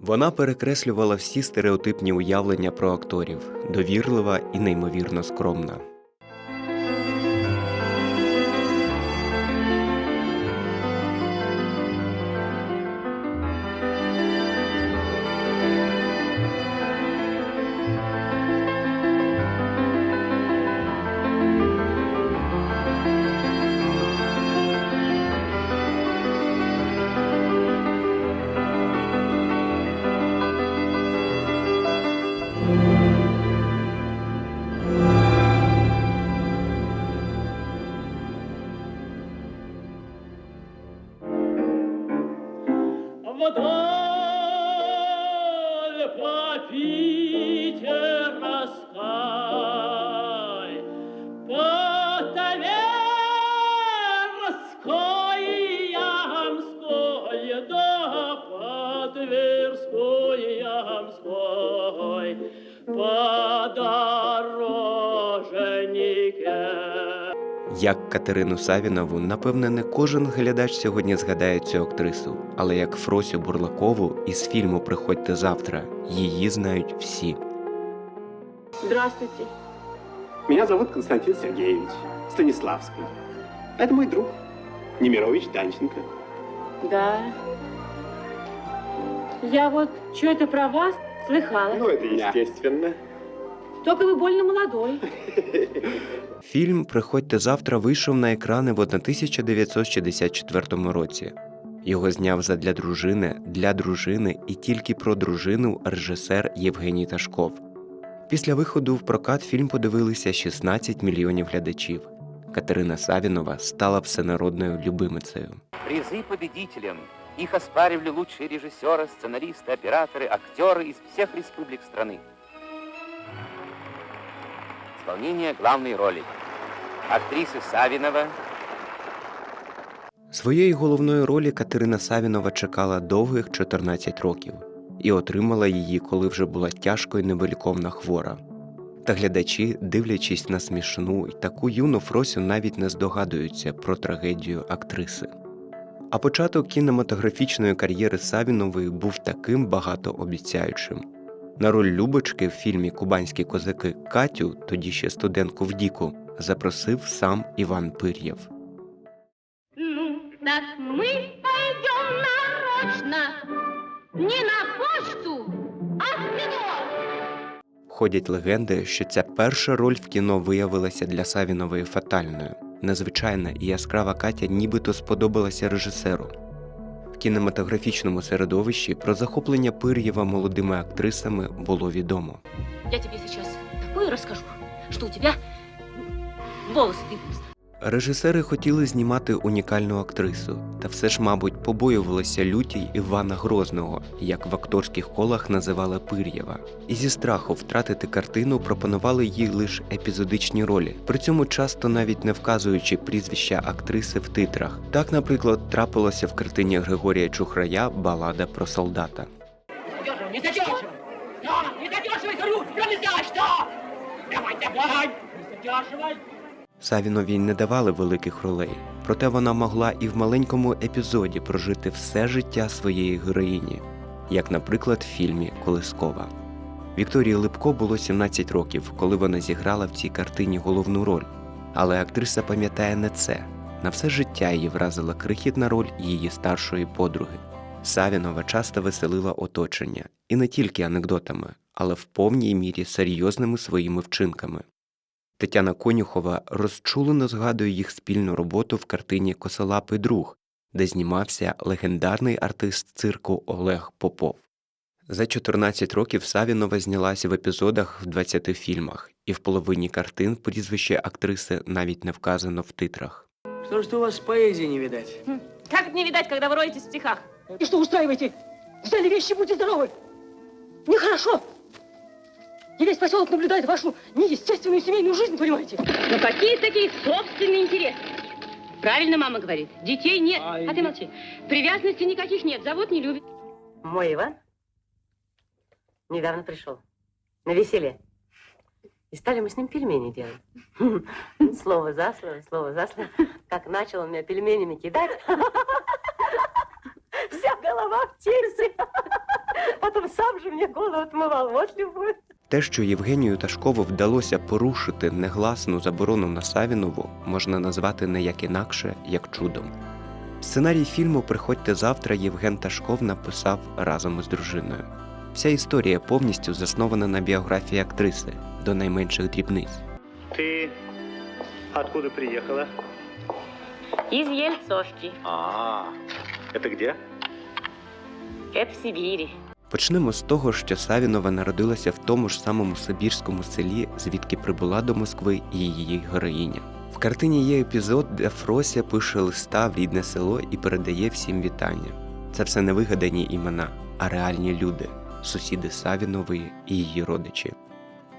Вона перекреслювала всі стереотипні уявлення про акторів, довірлива і неймовірно скромна. Як Катерину Савінову, напевне, не кожен глядач сьогодні згадає цю актрису, але як Фросю Бурлакову із фільму Приходьте завтра її знають всі. Здравствуйте. Меня зовут Константин Сергеевич Станиславский. Это мой друг Немирович Данченко. Да. Я вот что-то про вас слыхала. Ну, это естественно. Только вы больно молодой. Фільм Приходьте завтра вийшов на екрани в 1964 році. Його зняв задля дружини, для дружини і тільки про дружину режисер Євгеній Ташков. Після виходу в прокат фільм подивилися 16 мільйонів глядачів. Катерина Савінова стала всенародною любимицею. Призы победителям. Их оспаривали лучшие режиссеры, сценаристы, операторы, актеры из всех республик страны. Исполнение главной роли. Актрисы Савинова, Своєї головної ролі Катерина Савінова чекала довгих 14 років і отримала її, коли вже була тяжко і невиліковна хвора. Та глядачі, дивлячись на смішну і таку юну Фросю, навіть не здогадуються про трагедію актриси. А початок кінематографічної кар'єри Савінової був таким багатообіцяючим. На роль Любочки в фільмі Кубанські козаки Катю, тоді ще студентку в Діку, запросив сам Іван Пир'єв. Ну, так мы пойдем нарочно. Не на почту, а в кино. Ходять легенди, що ця перша роль в кіно виявилася для Савінової фатальною. Незвичайна і яскрава Катя нібито сподобалася режисеру. Кінематографічному середовищі про захоплення Пир'єва молодими актрисами було відомо. Я тобі сейчас такое розкажу, що у тебе волоси дыбятся. Режисери хотіли знімати унікальну актрису, та все ж, мабуть, побоювалися лютій Івана Грозного, як в акторських колах називали Пир'єва, і зі страху втратити картину пропонували їй лише епізодичні ролі, при цьому часто навіть не вказуючи прізвища актриси в титрах. Так, наприклад, трапилося в картині Григорія Чухрая Балада про солдата. Не! Да, не задерживай, говорю! Нельзя, что? Давай, давай! Не задерживай! Савіновій не давали великих ролей, проте вона могла і в маленькому епізоді прожити все життя своєї героїні, як, наприклад, в фільмі Колискова. Вікторії Липко було 17 років, коли вона зіграла в цій картині головну роль. Але актриса пам'ятає не це. На все життя її вразила крихітна роль її старшої подруги. Савінова часто веселила оточення і не тільки анекдотами, але в повній мірі серйозними своїми вчинками. Тетяна Конюхова розчулено згадує їх спільну роботу в картині Косолапий друг, де знімався легендарний артист цирку Олег Попов. За 14 років Савінова знялася в епізодах в 20 фільмах, і в половині картин прізвище актриси навіть не вказано в титрах. Что ж у вас поэзии не видать? Как это не видать, когда вы роетесь в стихах? И что устраиваете? Взяли вещи, будьте здоровы. Нехорошо. И весь поселок наблюдает вашу неестественную семейную жизнь, понимаете? Ну какие такие собственные интересы? Правильно мама говорит. Детей нет. Ай, А ты молчи. Привязанностей никаких нет. Завод не любит. Мой Иван недавно пришел на веселье. И стали мы с ним пельмени делать. Слово за слово, слово за слово. Как начал он меня пельменями кидать. Вся голова в чипсы. потом сам же мне голову отмывал. Вот любовь. Те, що Євгенію Ташкову вдалося порушити негласну заборону на Савінову, можна назвати не як інакше, як чудом. Сценарій фільму Приходьте завтра Євген Ташков написав разом із дружиною. Вся історія повністю заснована на біографії актриси до найменших дрібниць. Ты откуда приехала? Из Ельцовки. А, это где? Это в Сибири. Почнемо з того, що Савінова народилася в тому ж самому Сибірському селі, звідки прибула до Москви і її героїня. В картині є епізод, де Фрося пише листа в рідне село і передає всім вітання. Це все не вигадані імена, а реальні люди, сусіди Савінової і її родичі.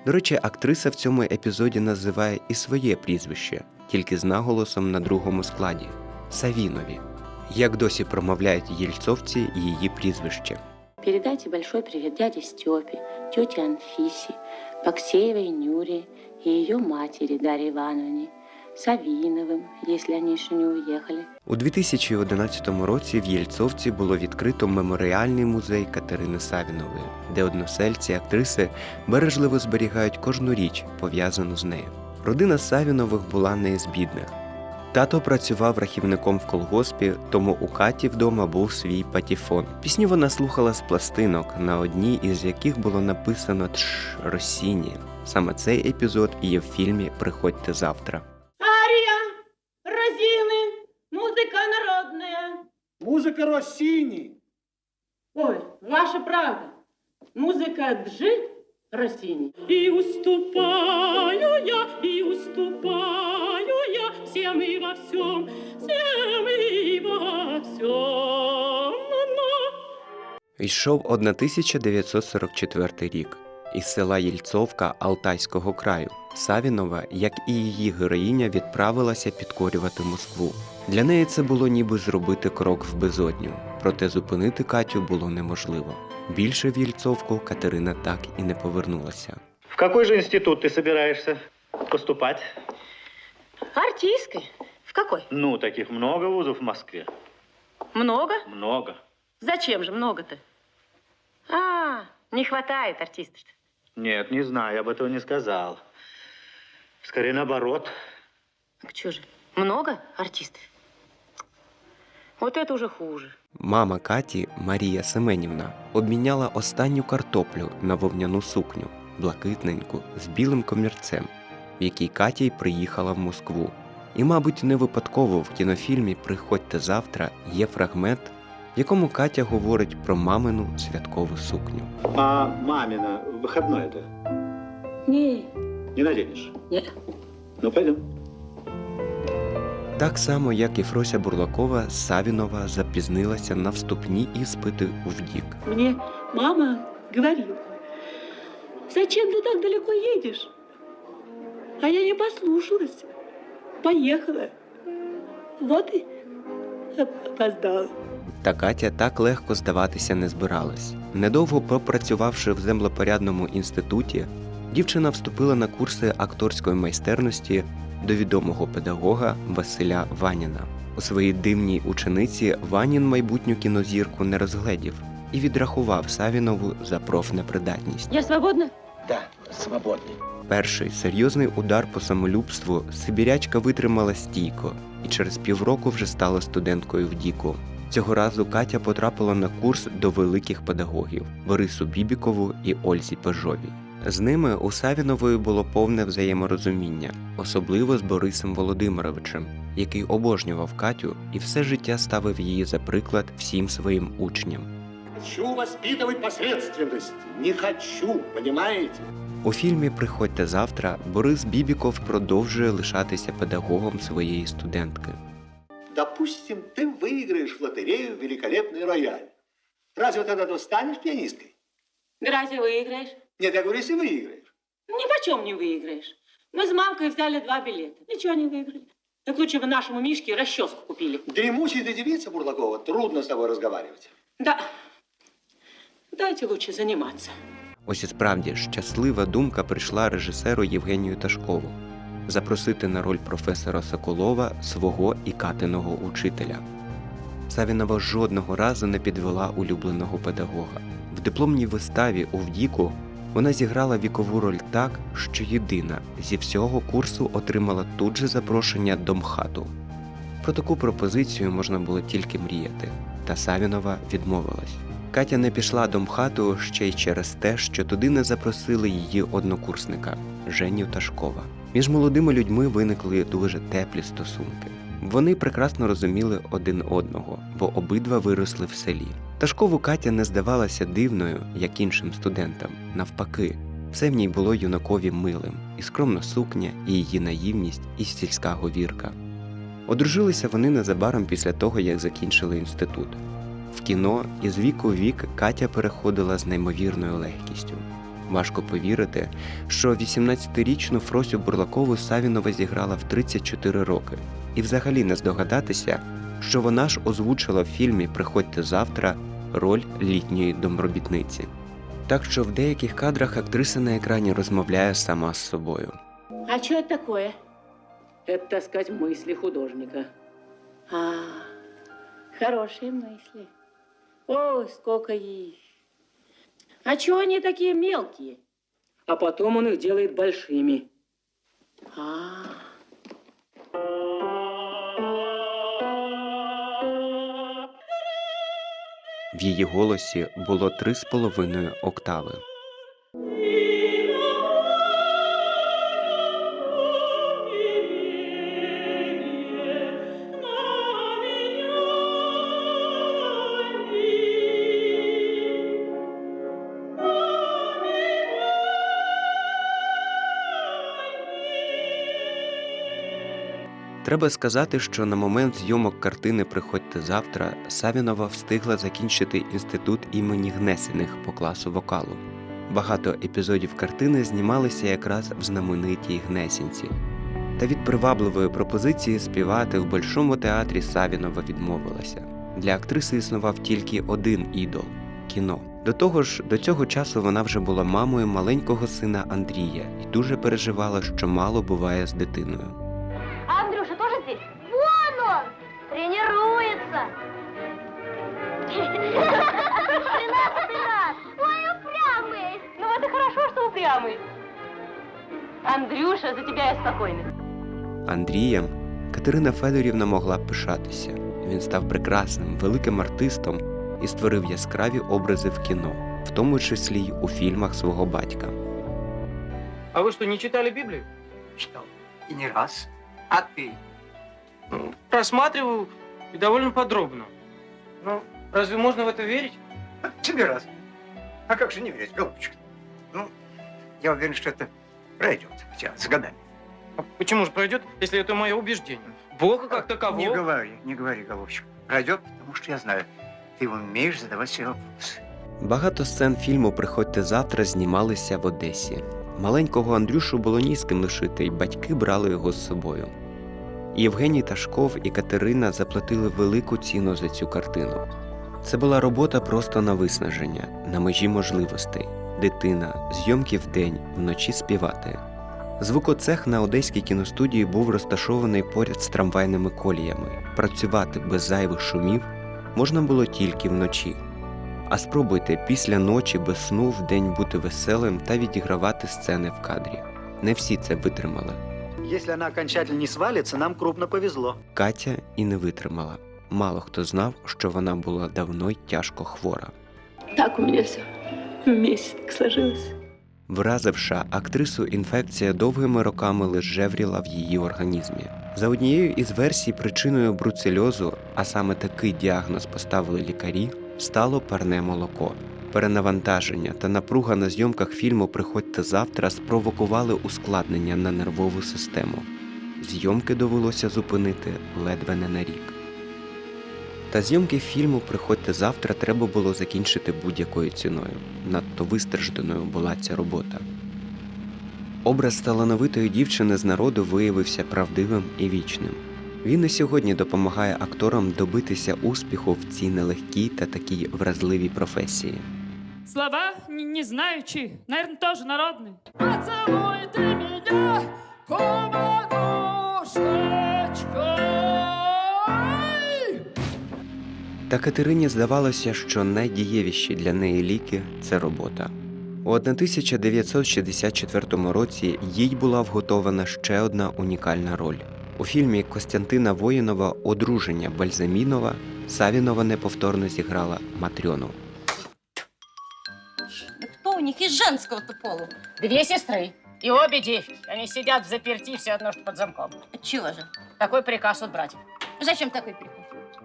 До речі, актриса в цьому епізоді називає і своє прізвище, тільки з наголосом на другому складі Савінові. Як досі промовляють єльцовці її прізвище. Передайте большой привет дяде Степе, тете Анфисе, Паксеевой Нюре и ее матери Дарье Ивановне, Савиновым, если они еще не уехали. У 2011 році в Єльцовці було відкрито меморіальний музей Катерини Савінової, де односельці актриси бережливо зберігають кожну річ, пов'язану з нею. Родина Савінових була не з бідних. Тато працював рахівником в колгоспі, тому у Каті вдома був свій патіфон. Пісню вона слухала з пластинок, на одній із яких було написано Тш Росіні. Саме цей епізод і є в фільмі Приходьте завтра. Ария, Розины, музыка народная. Музыка Россини. Ой, ваша правда. Музыка Джи Россини. И уступаю я, и уступаю я всем и во всем, всем и во всем. Йшов 1944 рік. Із села Єльцовка Алтайського краю Савінова, як і її героїня, відправилася підкорювати Москву. Для неї це було ніби зробити крок в безодню, проте зупинити Катю було неможливо. Більше в Єльцовку Катерина так і не повернулася. В какой же институт ты собираешься поступать? Артистской? В какой? Ну, таких много вузов в Москве. Много? Много. Зачем же много-то? А, не хватает артистов. Нет, не знаю, я бы этого не сказал. Скорее наоборот. Так что же, много артистов? Вот это уже хуже. Мама Каті, Марія Семенівна, обміняла останню картоплю на вовняну сукню, блакитненьку, з білим комірцем, в якій Катя й приїхала в Москву. І, мабуть, не випадково в кінофільмі Приходьте завтра є фрагмент, в якому Катя говорить про мамину святкову сукню. А мамина выходной это Не, не наденешь? не. Ну, пойдем. Так само, як і Фрося Бурлакова, Савінова запізнилася на вступні іспити у ВДІК. Мне мама говорила, зачем ты так далеко едешь? А я не послушалась. Поехала. Вот и опоздала. Та Катя так легко здаватися не збиралась. Недовго пропрацювавши в землепорядному інституті, дівчина вступила на курси акторської майстерності до відомого педагога Василя Ваніна. У своїй дивній учениці Ванін майбутню кінозірку не розгледів і відрахував Савінову за профнепридатність. Я свободна? Да, свободный. Перший серйозний удар по самолюбству сибірячка витримала стійко і через півроку вже стала студенткою в Діку. Цього разу Катя потрапила на курс до великих педагогів Борису Бібікову і Ользі Пежовій. З ними у Савінової було повне взаєморозуміння, особливо з Борисом Володимировичем, який обожнював Катю і все життя ставив її за приклад всім своїм учням Хочу воспитывать посредственность. Не хочу, понимаете? У фільмі Приходьте завтра Борис Бібіков продовжує лишатися педагогом своєї студентки. Допустим, ты выиграешь в лотерею великолепный рояль. Разве тогда ты станешь пианисткой? Разве выиграешь? Нет, я говорю, если выиграешь. Ни почем не выиграешь. Мы с мамкой взяли два билета. Ничего не выиграли. Так лучше бы нашему Мишке расческу купили. Дремучая ты девица, Бурлакова, трудно с тобой разговаривать. Да. Дайте лучше заниматься. Ось і справді щаслива думка прийшла режисеру Євгенію Ташкову запросити на роль професора Соколова свого і Катиного учителя. Савінова жодного разу не підвела улюбленого педагога. В дипломній виставі у Вдіку вона зіграла вікову роль так, що єдина зі всього курсу отримала тут же запрошення до МХАТу. Про таку пропозицію можна було тільки мріяти, та Савінова відмовилась. Катя не пішла до МХАТу ще й через те, що туди не запросили її однокурсника Женю Ташкова. Між молодими людьми виникли дуже теплі стосунки. Вони прекрасно розуміли один одного, бо обидва виросли в селі. Ташкову Катя не здавалася дивною, як іншим студентам. Навпаки, все в ній було юнакові милим, і скромна сукня, і її наївність, і сільська говірка. Одружилися вони незабаром після того, як закінчили інститут. В кіно із віку в вік Катя переходила з неймовірною легкістю. Важко повірити, що 18-річну Фросю Бурлакову Савінова зіграла в 34 роки, і взагалі не здогадатися, що вона ж озвучила в фільмі Приходьте завтра роль літньої домробітниці. Так що в деяких кадрах актриса на екрані розмовляє сама з собою. А что это такое? Это, так сказать, мысли художника. А, хорошие мысли. Ой, сколько их. А чего они такие мелкие? А потом он их делает большими. А, В її голосі було три з половиною октави. Треба сказати, що на момент зйомок картини Приходьте завтра Савінова встигла закінчити інститут імені Гнесених по класу вокалу. Багато епізодів картини знімалися якраз в знаменитій Гнесінці. Та від привабливої пропозиції співати в Большому театрі Савінова відмовилася. Для актриси існував тільки один ідол кіно. До того ж, до цього часу вона вже була мамою маленького сина Андрія і дуже переживала, що мало буває з дитиною. упрямый. Андрюша, за тебя я спокойна. Андрієм Катерина Федорівна могла б пишатися. Він став прекрасним, великим артистом і створив яскраві образи в кіно, в тому числі й у фільмах свого батька. А вы что, не читали Библию? Читал. И не раз. А ты? Ну, Просматриваю и довольно подробно. Ну, разве можно в это верить? А, Тебе раз. А как же не верить, голубчик? Ну, я уверен, что это пройдет, хотя с годами. А почему же пройдет, если это мое убеждение? Бога как такового. Не говори, не говори, голубчик. Пройдет, потому что я знаю, ты умеешь задавать себе вопросы. Багато сцен фільму Приходьте завтра знімалися в Одесі. Маленького Андрюшу було ні з ким лишити, і батьки брали його з собою. Євгеній Ташков і Катерина заплатили велику ціну за цю картину. Це була робота просто на виснаження, на межі можливостей. Дитина, зйомки вдень, вночі співати. Звукоцех на одеській кіностудії був розташований поряд з трамвайними коліями. Працювати без зайвих шумів можна було тільки вночі. А спробуйте після ночі без сну вдень бути веселим та відігравати сцени в кадрі. Не всі це витримали. Если она окончательно не свалится, нам крупно повезло. Катя і не витримала. Мало хто знав, що вона була давно й тяжко хвора. так у меня все вместе так сложилось. Вразивши актрису, інфекція довгими роками лежевріла в її організмі. За однією із версій, причиною бруцельозу, а саме такий діагноз поставили лікарі, стало парне молоко. Перенавантаження та напруга на зйомках фільму Приходьте завтра спровокували ускладнення на нервову систему. Зйомки довелося зупинити ледве не на рік. Та зйомки фільму Приходьте завтра треба було закінчити будь-якою ціною. Надто вистражданою була ця робота. Образ талановитої дівчини з народу виявився правдивим і вічним. Він і сьогодні допомагає акторам добитися успіху в цій нелегкій та такій вразливій професії. Слова не, знаючи, наверное, тоже народные. Поцелуй ты меня, Та Катерині здавалося, що найдієвіші для неї ліки це робота. У 1964 році їй була вготована ще одна унікальна роль. У фільмі Костянтина Воїнова Одруження Бальзамінова Савінова неповторно зіграла Матрьону. Кто у них из женского-то полу? Две сестры и обе девки. Они сидят в заперти, все одно что под замком. Чего же? Такой приказ от брать. Зачем такой приказ?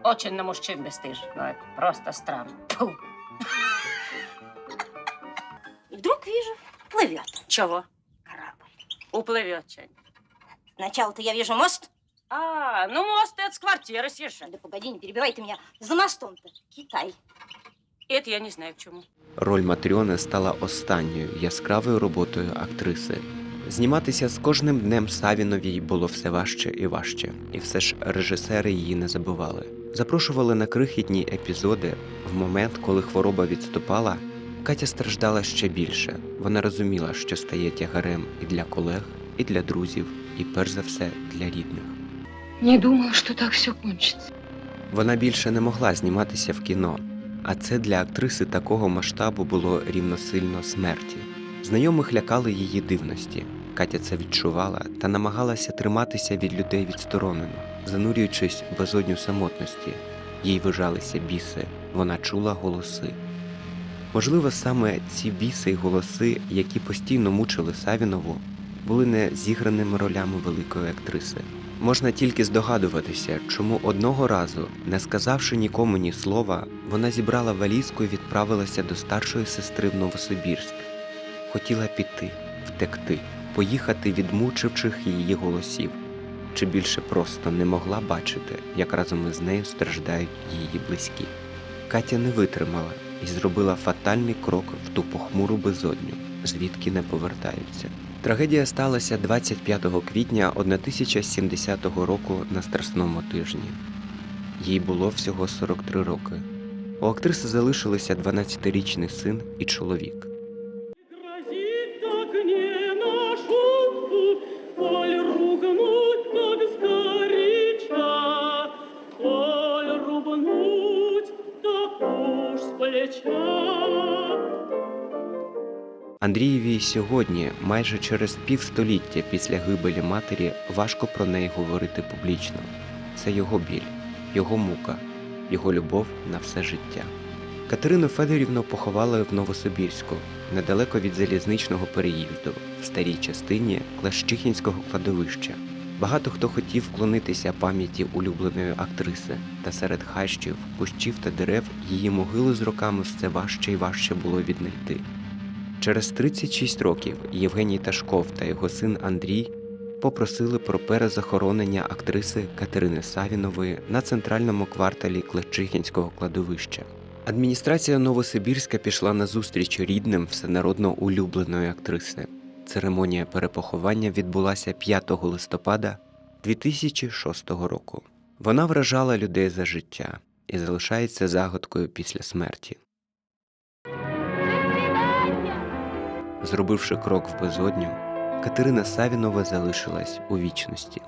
Очень на мужчин бесстыж, но это просто странно. Тьфу. И вдруг вижу, плывет. Чего? Корабль. Уплывет что Сначала-то я вижу мост. А, ну мост это с квартиры съезжай. Да погоди, не перебивай ты меня. За мостом-то Китай. Это я не знаю к чему. Роль Матрьони стала останньою яскравою роботою актриси. Зніматися з кожним днем Савіновій було все важче і важче, і все ж режисери її не забували. Запрошували на крихітні епізоди. В момент, коли хвороба відступала, Катя страждала ще більше. Вона розуміла, що стає тягарем і для колег, і для друзів, і перш за все для рідних. Не думала, что так все кончится. Вона більше не могла зніматися в кіно, а це для актриси такого масштабу було рівносильно смерті. Знайомих лякали її дивності. Катя це відчувала та намагалася триматися від людей відсторонено, занурюючись в безодню самотності. Їй вижалися біси, вона чула голоси. Можливо, саме ці біси й голоси, які постійно мучили Савінову, були не зіграними ролями великої актриси. Можна тільки здогадуватися, чому одного разу, не сказавши нікому ні слова, вона зібрала валізку і відправилася до старшої сестри в Новосибірськ. Хотіла піти, втекти, поїхати від мучивчих її голосів, чи більше просто не могла бачити, як разом із нею страждають її близькі. Катя не витримала і зробила фатальний крок в ту похмуру безодню, звідки не повертаються. Трагедія сталася 25 квітня 1070 року на Страсному тижні. Їй було всього 43 роки. У актриси залишилися 12-річний син і чоловік. Андрієві сьогодні, майже через півстоліття після гибелі матері, важко про неї говорити публічно. Це його біль, його мука, його любов на все життя. Катерину Федорівну поховали в Новосибірську, недалеко від залізничного переїзду, в старій частині Клещихінського кладовища. Багато хто хотів вклонитися пам'яті улюбленої актриси, та серед хащів, кущів та дерев її могилу з роками все важче і важче було віднайти. Через 36 років Євгеній Ташков та його син Андрій попросили про перезахоронення актриси Катерини Савінової на центральному кварталі Клечихінського кладовища. Адміністрація Новосибірська пішла на зустріч рідним всенародно улюбленої актриси. Церемонія перепоховання відбулася 5 листопада 2006 року. Вона вражала людей за життя і залишається загадкою після смерті. Зробивши крок в безодню, Катерина Савінова залишилась у вічності.